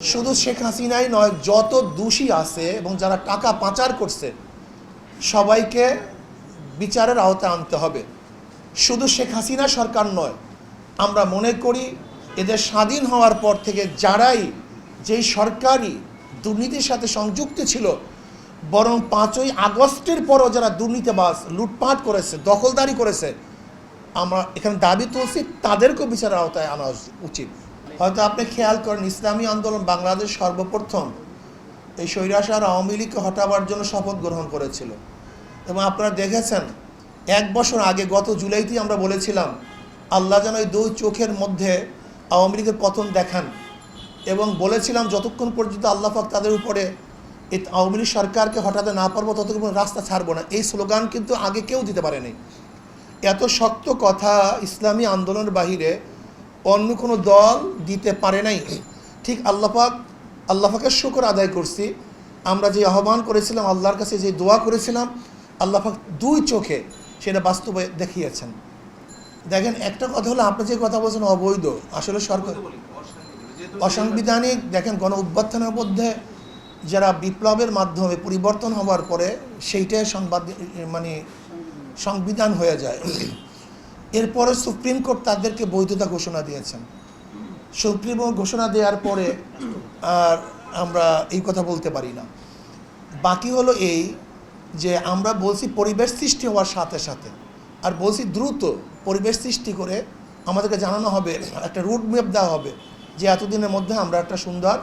শুধু শেখ হাসিনাই নয়, যত দোষী আছে এবং যারা টাকা পাচার করছে, সবাইকে বিচারের আওতায় আনতে হবে। শুধু শেখ হাসিনা সরকার নয়, আমরা মনে করি এদের স্বাধীন হওয়ার পর থেকে যারাই যেই সরকারি দুর্নীতির সাথে সংযুক্ত ছিল, বরং পাঁচই আগস্টের পরও যারা দুর্নীতিবাজ, লুটপাট করেছে, দখলদারি করেছে, আমরা এখানে দাবি তুলছি, তাদেরকেও বিচারের আওতায় আনা উচিত। হয়তো আপনি খেয়াল করেন, ইসলামী আন্দোলন বাংলাদেশ সর্বপ্রথম এই স্বৈরাচার আওয়ামী লীগকে হটাবার জন্য শপথ গ্রহণ করেছিল। এবং আপনারা দেখেছেন, এক বছর আগে গত জুলাইতেই আমরা বলেছিলাম, আল্লাহ যেন এই দুই চোখের মধ্যে আওয়ামী লীগের পতন দেখান। এবং বলেছিলাম, যতক্ষণ পর্যন্ত আল্লাহ পাক তাদের উপরে এই আওয়ামী লীগ সরকারকে হটাতে না পারব, ততক্ষণ রাস্তা ছাড়বো না। এই স্লোগান কিন্তু আগে কেউ দিতে পারেনি। এত শক্ত কথা ইসলামী আন্দোলনের বাহিরে অন্য কোনো দল দিতে পারে নাই। ঠিক আল্লাপাক আল্লাপাকের শুকর আদায় করছি। আমরা যে আহ্বান করেছিলাম আল্লাহর কাছে যে দোয়া করেছিলাম আল্লাপাক দুই চোখে সেটা বাস্তবে দেখিয়েছেন। দেখেন একটা কথা হলো আপনি যে কথা বলছেন অবৈধ আসলে সরকার অসাংবিধানিক দেখেন গণ অভ্যর্থনের মধ্যে যারা বিপ্লবের মাধ্যমে পরিবর্তন হওয়ার পরে সেইটাই সংবাদ মানে সংবিধান হয়ে যায়। এরপরে সুপ্রিম কোর্ট তাদেরকে বৈধতা ঘোষণা দিয়েছেন। সুপ্রিম কোর্ট ঘোষণা দেওয়ার পরে আর আমরা এই কথা বলতে পারি না। বাকি হলো এই যে আমরা বলছি পরিবেশ সৃষ্টি হওয়ার সাথে সাথে, আর বলছি দ্রুত পরিবেশ সৃষ্টি করে আমাদেরকে জানানো হবে, একটা রুট ম্যাপ দেওয়া হবে যে এতদিনের মধ্যে আমরা একটা সুন্দর,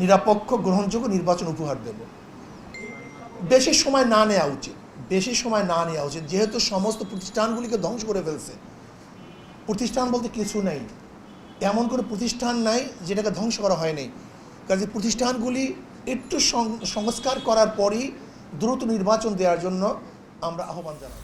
নিরপেক্ষ, গ্রহণযোগ্য নির্বাচন উপহার দেব। বেশি সময় না নেওয়া উচিত। বেশি সময় না নেওয়া উচিত। যেহেতু সমস্ত প্রতিষ্ঠানগুলিকে ধ্বংস করে ফেলছে। প্রতিষ্ঠান বলতে কিছু নেই। এমন কোনো প্রতিষ্ঠান নাই যেটাকে ধ্বংস করা হয়নি। কাজে প্রতিষ্ঠানগুলি একটু সংস্কার করার পরই দ্রুত নির্বাচন দেওয়ার জন্য আমরা আহ্বান জানাই।